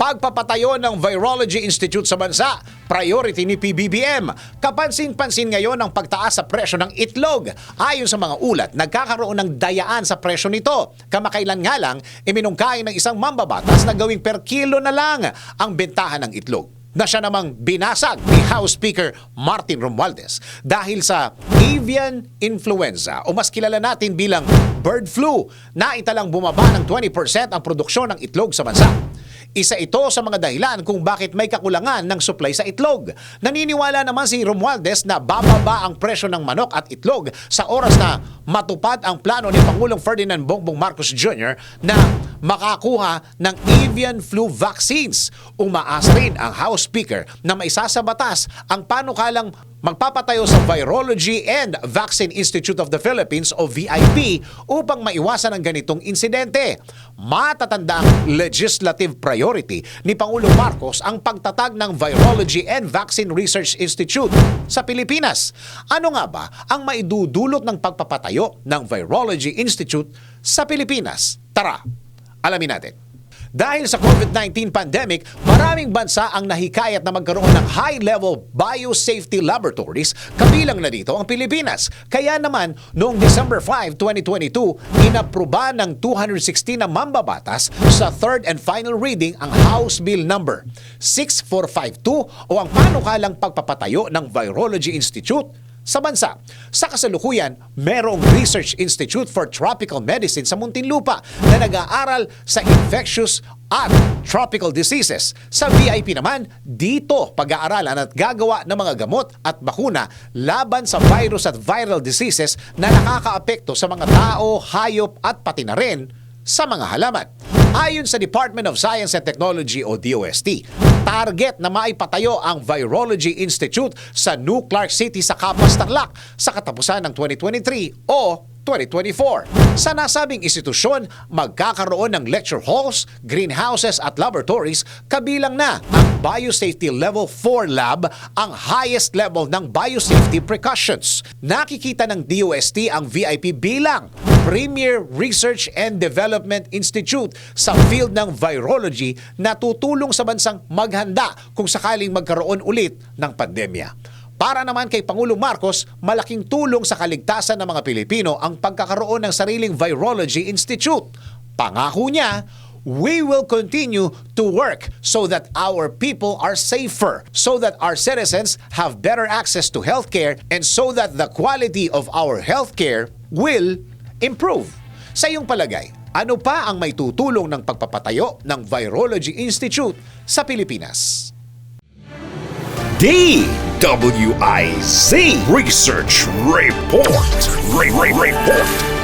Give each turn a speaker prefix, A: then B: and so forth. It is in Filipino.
A: Pagpapatayo ng Virology Institute sa bansa, priority ni PBBM. Kapansin-pansin ngayon ang pagtaas sa presyo ng itlog. Ayon sa mga ulat, nagkakaroon ng dayaan sa presyo nito. Kamakailan nga lang, iminungkain ng isang mambabatas na gawing per kilo na lang ang bentahan ng itlog na siya namang binasag ni House Speaker Martin Romualdez dahil sa avian influenza o mas kilala natin bilang bird flu na italang bumaba ng 20% ang produksyon ng itlog sa bansa. Isa ito sa mga dahilan kung bakit may kakulangan ng supply sa itlog. Naniniwala naman si Romualdez na bababa ang presyo ng manok at itlog sa oras na matupad ang plano ni Pangulong Ferdinand Bongbong Marcos Jr. na makakuha ng avian flu vaccines. Umaas rin ang House Speaker na maisasabatas ang panukalang magpapatayo sa Virology and Vaccine Institute of the Philippines o VIP upang maiwasan ang ganitong insidente. Matatanda ang legislative priority ni Pangulong Marcos ang pagtatag ng Virology and Vaccine Research Institute sa Pilipinas. Ano nga ba ang maidudulot ng pagpapatayo ng Virology Institute sa Pilipinas? Tara, alamin natin. Dahil sa COVID-19 pandemic, maraming bansa ang nahikayat na magkaroon ng high-level biosafety laboratories, kabilang na dito ang Pilipinas. Kaya naman, noong December 5, 2022, inapruba ng 216 na mambabatas sa third and final reading ang House Bill number 6452 o ang panukalang pagpapatayo ng Virology Institute sa bansa. Sa kasalukuyan, merong Research Institute for Tropical Medicine sa Muntinlupa na nag-aaral sa infectious at tropical diseases. Sa VIP naman, dito pag-aaralan at gagawa ng mga gamot at bakuna laban sa virus at viral diseases na nakakaapekto sa mga tao, hayop at pati na rin sa mga halaman. Ayon sa Department of Science and Technology o DOST, target na maipatayo ang Virology Institute sa New Clark City sa Capas, Tarlac sa katapusan ng 2023 o 2024. Sa nasabing institusyon, magkakaroon ng lecture halls, greenhouses at laboratories kabilang na ang Biosafety Level 4 Lab, ang highest level ng biosafety precautions. Nakikita ng DOST ang VIP bilang Premier Research and Development Institute sa field ng virology na tutulong sa bansang maghanda kung sakaling magkaroon ulit ng pandemya. Para naman kay Pangulong Marcos, malaking tulong sa kaligtasan ng mga Pilipino ang pagkakaroon ng sariling Virology Institute. Pangako niya, we will continue to work so that our people are safer, so that our citizens have better access to healthcare, and so that the quality of our healthcare will improve. Sa iyong palagay, ano pa ang may tutulong ng pagpapatayo ng Virology Institute sa Pilipinas?
B: DWIZ Research Report. Re- Re- Report.